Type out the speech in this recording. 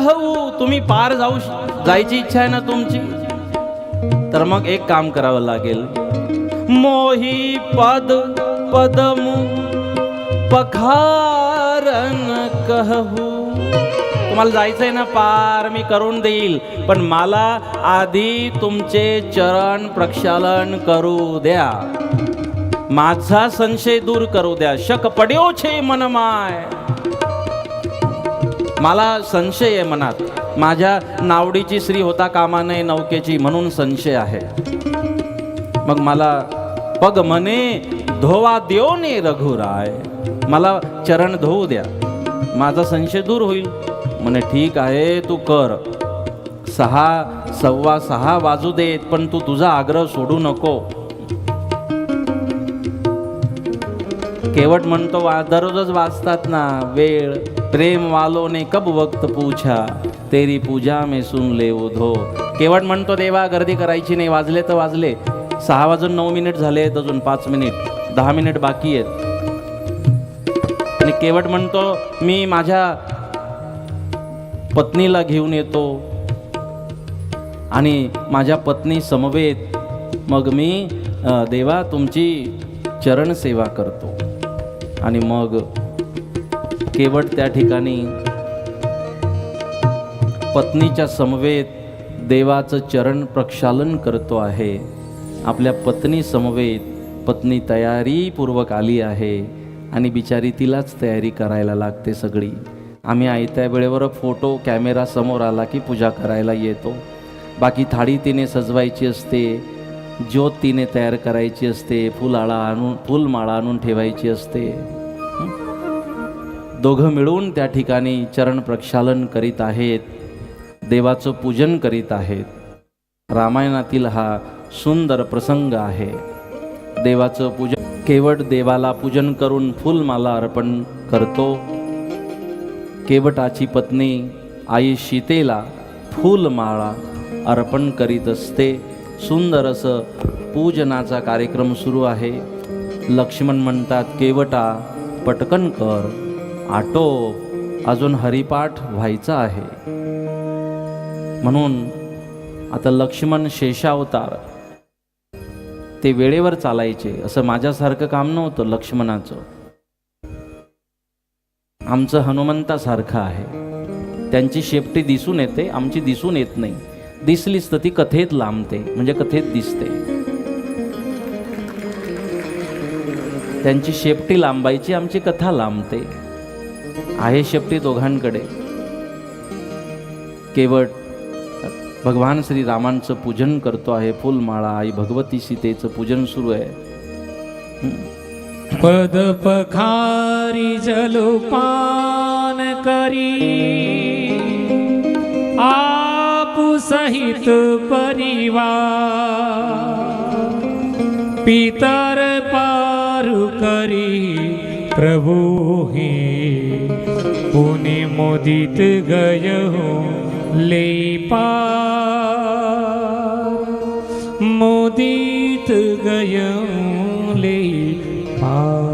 कहू तुम्ही पार जाऊ श- जायची इच्छा आहे ना तुमची? तर मग एक काम करावं लागेल. मोही पद पदम पखारन कहू. तुम्हाला जायचंय ना पार मी करून देईल. पण मला आधी तुमचे चरण प्रक्षालन करू द्या. माझा संशय दूर करू द्या. शक पड्यो छे मनमाय. मला संशय आहे मनात. माझ्या नावडीची स्त्री होता कामा नये नौकेची म्हणून संशय आहे. मग मला पग म्हणे धोवा देऊ ने रघुराय. मला चरण धोऊ द्या. माझा संशय दूर होईल. म्हणे ठीक आहे तू कर. सहा सव्वा सहा वाजू देत पण तू तुझा आग्रह सोडू नको. केवट म्हणतो वा दररोजच वाचतात ना वेळ. प्रेम वालो ने कब वक्त पूछा तेरी पूजा मे सुन ले उधो केवट म्हणतो देवा गर्दी करायची नाही वाजले तर वाजले. सहा वाजून नऊ मिनिट झाले आहेत अजून पाच मिनिट. दहा मिनिट बाकी आहेत. आणि केवट म्हणतो मी माझ्या पत्नीला घेऊन येतो. आणि माझ्या पत्नी समवेत. मग मी देवा तुमची चरण सेवा करतो. आणि मग केवट त्या ठिकाणी पत्नीच्या समवेत देवाचं चरण प्रक्षालन करतो आहे. आपल्या पत्नी समवेत पत्नी तयारीपूर्वक आली आहे आणि बिचारी तिलाच तयारी करायला लागते सगळी. आम्ही आयत्या वेळेवर फोटो कॅमेरा समोर आला की पूजा करायला येतो. बाकी थाळी तिने सजवायची असते. ज्योत तिने तयार करायची असते फुलाळा आणून फुलमाळा आणून ठेवायची असते. दोघं मिळून त्या ठिकाणी चरण प्रक्षालन करीत आहेत देवाचं पूजन करीत आहेत. रामायणातील हा सुंदर प्रसंग आहे. देवाचं पूजन केवट देवाला पूजन करून फुलमाला अर्पण करतो. केवटाची पत्नी आई सीतेला फुलमाळा अर्पण करीत असते. सुंदर असं पूजनाचा कार्यक्रम सुरू आहे. लक्ष्मण म्हणतात केवटा पटकन कर. आटोप अजून हरिपाठ व्हायचा आहे. म्हणून आता लक्ष्मण शेषावतार ते वेळेवर चालायचे असं माझ्यासारखं काम नव्हतं लक्ष्मणाचं. आमचं हनुमंतासारखं आहे. त्यांची शेपटी दिसून येते आमची दिसून येत नाही. दिसलीच तर ती कथेत लांबते म्हणजे कथेत दिसते. त्यांची शेपटी लांबायची आमची कथा लांबते. आहे शेपटी दोघांकडे. केवळ भगवान श्री रामांचं पूजन करतो आहे फुलमाळा आई भगवती सीतेचं पूजन सुरू आहे. पद पखारी जलोपान करी. સહિત પરિવાર. પિતર પારુ કરી પ્રભુ હે. પુને મોદિત ગયો લે પા મોદિત ગયો લે પા